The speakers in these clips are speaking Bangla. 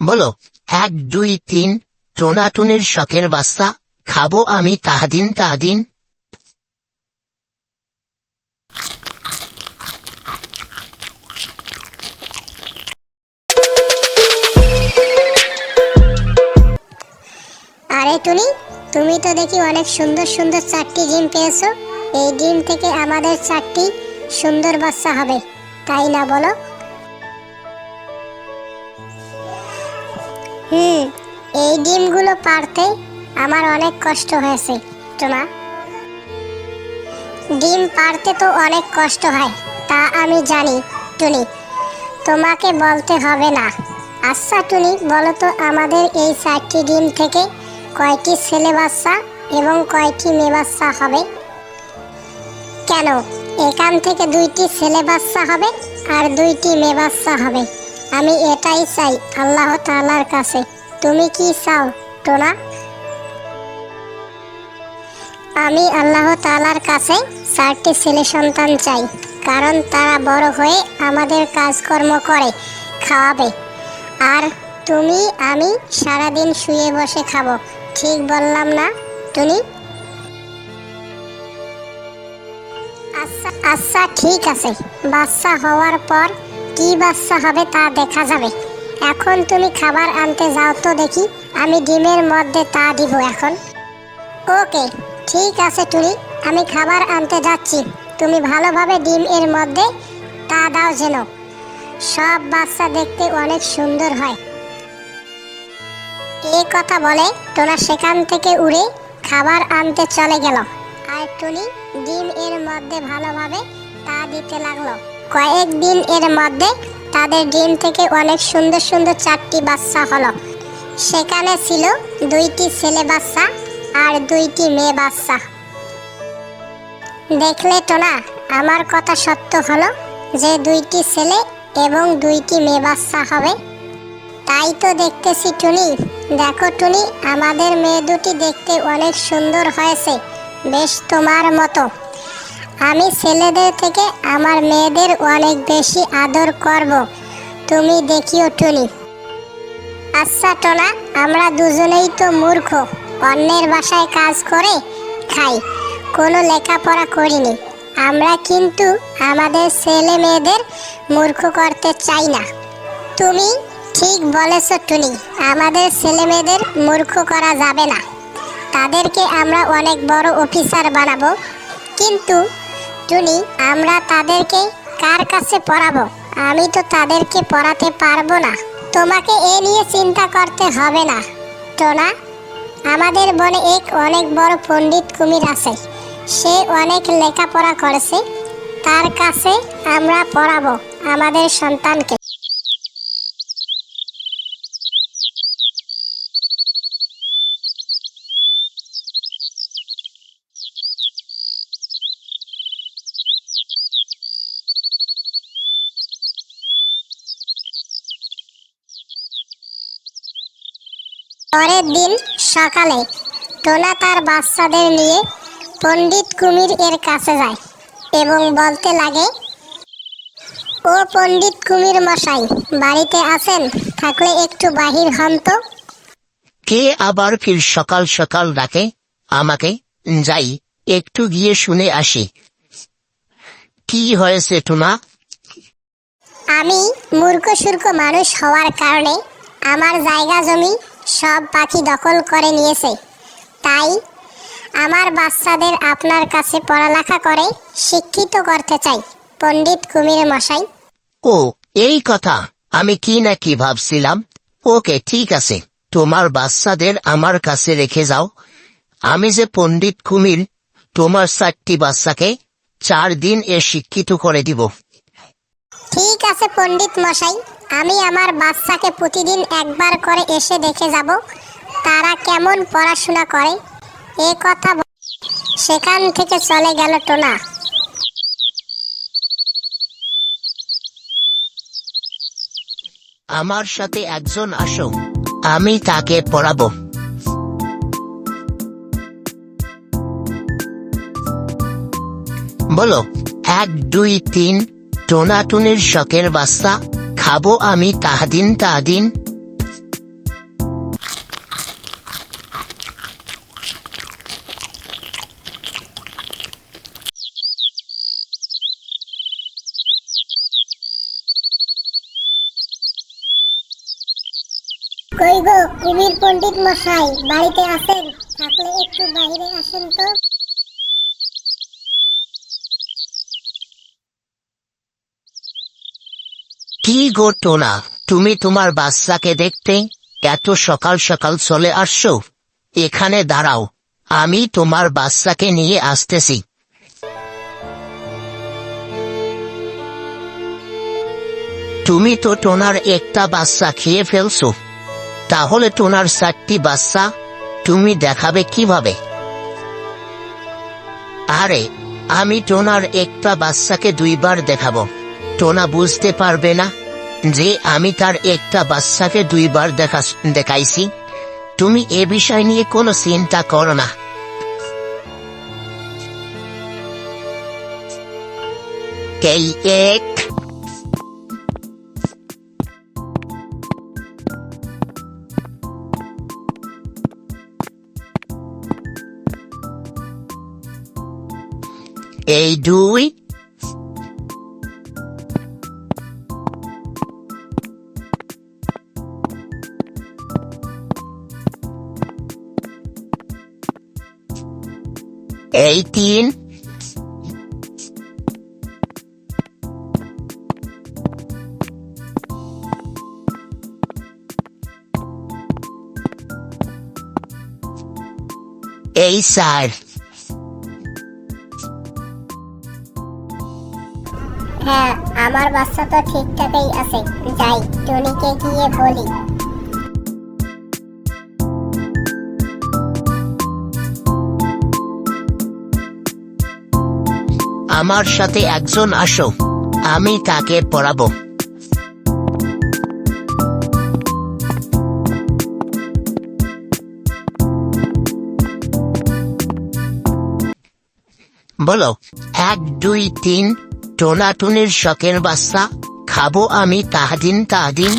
বলো, এক, দুই, তিন, টোনাটুনির শখের বাস্তা খাব আমি তাহাদিন তাহাদিন। আরে টুনি, তুমি তো দেখি অনেক সুন্দর সুন্দর চারটি ডিম পেয়েছ। এই ডিম থেকে আমাদের চারটি সুন্দর বাচ্চা হবে, তাই না বলো? হুম, এই ডিমগুলো পারতে আমার অনেক কষ্ট হয়েছে, টোনা। ডিম পারতে তো অনেক কষ্ট হয়, তা আমি জানি, টুনি। তোমাকে বলতে হবে না। আচ্ছা টুনি, বলো তো আমাদের এই চারটি ডিম থেকে কয়টি ছেলে বাচ্চা এবং কয়টি মেয়ে বাচ্চা হবে? কেন? এখান থেকে দুইটি ছেলে বাচ্চা হবে আর দুইটি মেয়ে বাচ্চা হবে। আমি এটাই চাই আল্লাহ তালার কাছে। তুমি কি চাও, টোনা? আমি আল্লাহ তালার কাছে চারটি ছেলে সন্তান চাই, কারণ তারা বড় হয়ে আমাদের কাজকর্ম করে, খাওয়াবে। আর তুমি, আমি সারাদিন শুয়ে বসে খাব, ঠিক বললাম না, টুনি? আচ্ছা আচ্ছা ঠিক আছে। বাচ্চা হওয়ার পর কি বাচ্চা হবে তা দেখা যাবে। এখন তুমি খাবার আনতে যাও তো দেখি, আমি ডিমের মধ্যে তা দিব এখন। ওকে, ঠিক আছে টুনি, আমি খাবার আনতে যাচ্ছি। তুমি ভালোভাবে ডিম এর মধ্যে তা দাও যেন। সব বাচ্চা দেখতে অনেক সুন্দর হয়। এই কথা বলে টোনা সেখান থেকে উড়ে খাবার আনতে চলে গেল। আর টুনি ডিম এর মধ্যে ভালোভাবে তা দিতে লাগল। কয়েকদিন এর মধ্যে তাদের ডিম থেকে অনেক সুন্দর সুন্দর চারটি বাচ্চা হলো। সেখানে ছিল দুইটি ছেলে বাচ্চা আর দুইটি মেয়ে বাচ্চা। দেখলে টোনা আমার কথা সত্য হলো যে দুইটি ছেলে এবং দুইটি মেয়ে বাচ্চা হবে। তাই তো দেখতেছি টুনি। দেখো টুনি, আমাদের মেয়ে দুটি দেখতে অনেক সুন্দর হয়েছে। বেশ তোমার মতো। আমি ছেলেদের থেকে আমার মেয়েদের অনেক বেশি আদর করব। তুমি দেখিও টুনি। আচ্ছা টোনা, আমরা দুজনেই তো মূর্খ। অন্যের বাসায় কাজ করে খাই, কোনো লেখাপড়া করিনি। আমরা কিন্তু আমাদের ছেলে মেয়েদের মূর্খ করতে চাই না। তুমি ঠিক বলেছ টুনি, আমাদের ছেলে মেয়েদের মূর্খ করা যাবে না। তাদেরকে আমরা অনেক বড় অফিসার বানাবো। কিন্তু টুনি আমরা তাদেরকে কার কাছে পড়াবো আমি তো তাদেরকে পড়াতে পারব না। তোমাকে এ নিয়ে চিন্তা করতে হবে না। টোনা, আমাদের বনে এক অনেক বড় পণ্ডিত কুমির আছে। সে অনেক লেখাপড়া করেছে। তার কাছে আমরা পড়াবো আমাদের সন্তানকে। পরের দিন সকালে টোনা তার বাচ্চাদের নিয়ে পণ্ডিত কুমির এর কাছে যায় এবং বলতে লাগে ও পণ্ডিত কুমির মশাই বাড়িতে আছেন? থাকলে একটু বাহির হন তো। কে আবার ফির সকাল সকাল ডাকে আমাকে যাই একটু গিয়ে শুনে আসি। কি হয়েছে টুনা? আমি মূর্খ সূর্খ মানুষ হওয়ার কারণে আমার জায়গা জমি সব পাখি দখল করে নিয়েছে। তাই আমার বাচ্চাদের আপনার কাছে পড়ালেখা করে শিক্ষিত করতে চাই পণ্ডিত কুমির মশাই। ও এই কথা। আমি কি না কি ভাবছিলাম? ওকে ঠিক আছে। তোমার বাচ্চাদের আমার কাছে রেখে যাও। আমি যে পণ্ডিত কুমির তোমার চারটি বাচ্চাকে চার দিন এ শিক্ষিত করে দিব। ঠিক আছে পণ্ডিত মশাই। আমি আমার বাচ্চাকে প্রতিদিন একবার করে এসে দেখে যাব, তারা কেমন পড়াশোনা করে। এ কথা সেখান থেকে চলে গেল টোনা। আমার সাথে একজন আসো আমি তাকে পড়াবো। বলো, এক, দুই, তিন টোনাটুনির শখের বাস্তা খাব আমি তাহাদিন তাহাদিন। কই গো, কুমির পণ্ডিত মশাই, বাড়িতে আসেন থাকলে একটু বাইরে আসেন তো। কি গো টোনা তুমি তোমার বাচ্চাকে দেখতে এত সকাল সকাল চলে আসছো? এখানে দাঁড়াও। আমি তোমার বাচ্চাকে নিয়ে আসতেছি। তুমি তো টোনার একটা বাচ্চা খেয়ে ফেলছো। তাহলে টোনার চারটি বাচ্চা তুমি দেখাবে কীভাবে? আরে, আমি টোনার একটা বাচ্চাকে দুইবার দেখাবো। টোনা বুঝতে পারবে না যে আমি তার একটা বাচ্চাকে দুইবার দেখা দেখাইছি। তুমি এ বিষয় নিয়ে কোনো চিন্তা করো না। এই এক। এই দুই। এই তিন এই চার হ্যাঁ আমার বাচ্চা তো ঠিকঠাকই আছে। যাই টনিকে গিয়ে বলি। আমার সাথে একজন আসো। আমি তাকে পড়াবো। বলো, এক, দুই, তিন, টোনাটুনির শখের বাচ্চা, খাব আমি তাহাদিন তাহাদিন।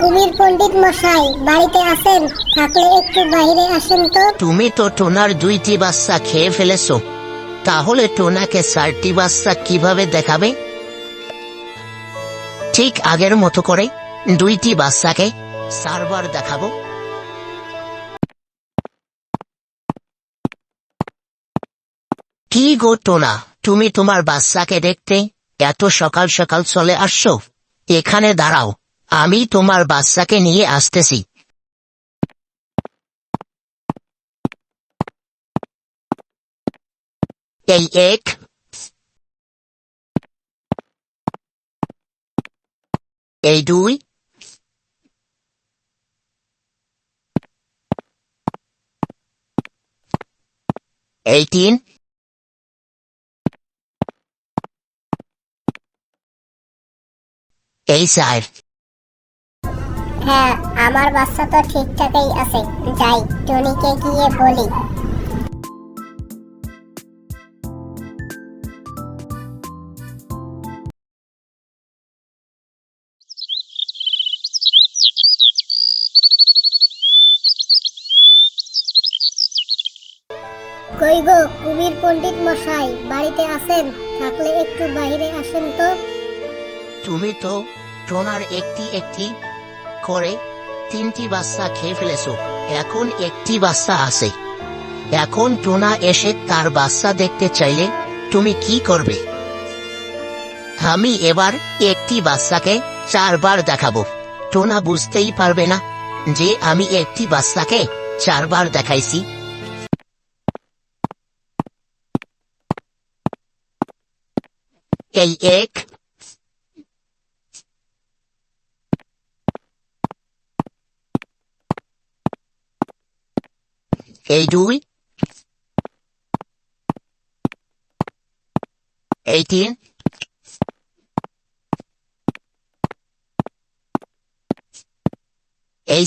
কুমির পণ্ডিত মশাই, বাড়িতে থাকলে একটু বাইরে আসেন তো। তুমি তো টোনার দুইটি বাচ্চা খেয়ে ফেলেছো। তাহলে টোনাকে চারটি বাচ্চা কীভাবে দেখাবে? ঠিক আগের মতো করে দুইটি বাচ্চাকে চারবার দেখাবো। কি গো টোনা, তুমি তোমার বাচ্চাকে দেখতে এত সকাল সকাল চলে আসছো? এখানে দাঁড়াও। আমি তোমার বাচ্চাকে নিয়ে আসতেছি। এই এক। এই দুই। এই তিন। এই চার। হ্যাঁ আমার বাচ্চা তো ঠিকঠাকই আছে। যাই টনিকে গিয়ে বলি। কই গো কুমির পণ্ডিত মশাই বাড়িতে আছেন? থাকলে একটু বাইরে আসেন তো। তুমি তো টোনার একটি একটি করে তিনটি বাচ্চা খেয়ে ফেলেছো। এখন একটি বাচ্চা আছে। এখন টোনা এসে তার বাচ্চা দেখতে চাইলে তুমি কি করবে? আমি এবার একটি বাচ্চাকে চারবার দেখাবো। টোনা বুঝতেই পারবে না যে আমি একটি বাচ্চাকে চারবার দেখাইছি। এই এক এই দুই এই তিন এই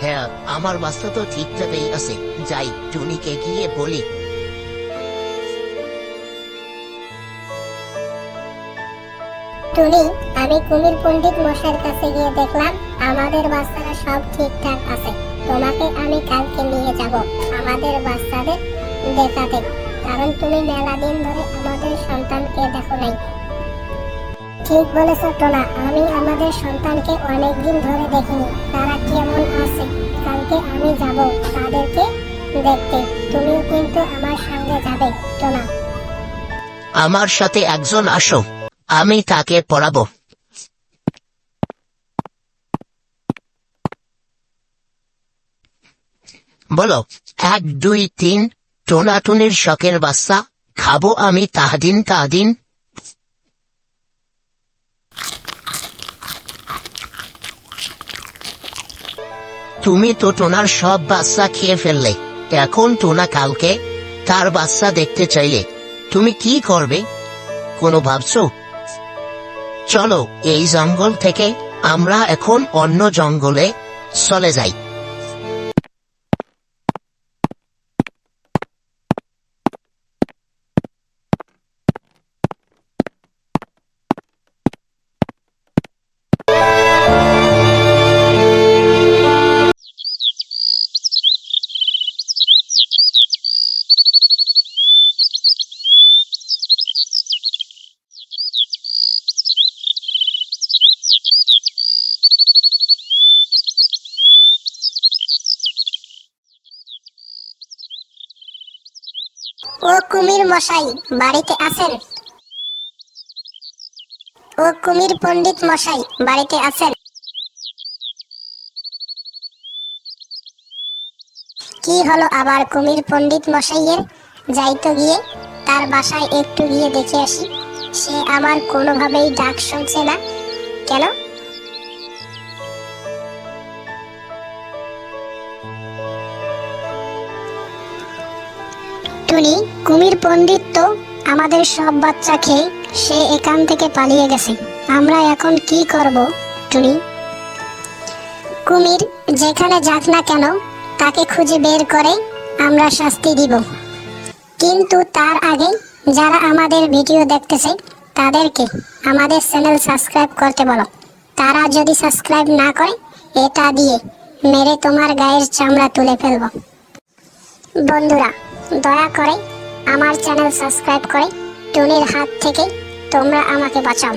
হ্যাঁ আমার বাচ্চা তো ঠিকঠাকই আছে। যাই, টুনিকে গিয়ে বলি। টুনি, আমি কুমির পণ্ডিত মশাইয়ের কাছে গিয়ে দেখলাম, আমাদের বাচ্চারা সব ঠিকঠাক আছে। তোমাকে আমি কালকে নিয়ে যাব, আমাদের বাচ্চাদের দেখাতে। কারণ তুমি মেলা দিন ধরে আমাদের সন্তানকে দেখো নাই। ঠিক বলেছ, টোনা, আমি আমাদের সন্তানকে অনেক দিন ধরে দেখিনি। তারা কেমন আছে? কালকে আমি যাব তাদেরকে দেখতে। তুমিও কিন্তু আমার সঙ্গে যাবে, টোনা। আমার সাথে একজন আসো। আমি তাকে পড়াবো। বলো, এক, দুই, তিন, টোনাটুনির শখের বাচ্চা, খাব আমি তাহদিন তাহদিন। তুমি তো টোনার সব বাচ্চা খেয়ে ফেললে, এখন টোনা কালকে তার বাচ্চা দেখতে চাইলে, তুমি কি করবে? কোনো ভাবছ? চলো এই জঙ্গল থেকে আমরা এখন অন্য জঙ্গলে চলে যাই। ও কুমির মশাই, বাড়িতে আছেন? ও কুমির পণ্ডিত মশাই, বাড়িতে আছেন? কি হলো আবার কুমির পণ্ডিত মশাইয়ের? যাইতো গিয়ে, তার বাসায় একটু গিয়ে দেখে আসি। সে আমার কোনোভাবেই ডাক শুনছে না। কেন? কুমির পণ্ডিত তো আমাদের সব বাচ্চা খেয়ে সে এখান থেকে পালিয়ে গেছে। আমরা এখন কি করব, টুনি? কুমির, যেখানে যাক না কেন, তাকে খুঁজে বের করে আমরা শাস্তি দিব। কিন্তু তার আগে যারা আমাদের ভিডিও দেখতেছে, তাদেরকে আমাদের চ্যানেল সাবস্ক্রাইব করতে বলো। তারা যদি সাবস্ক্রাইব না করে, এটা দিয়ে মেরে তোমার গায়ের চামড়া তুলে ফেলব। বন্ধুরা, দয়া করে আমার চ্যানেল সাবস্ক্রাইব করে টুনির হাত থেকে তোমরা আমাকে বাঁচাও।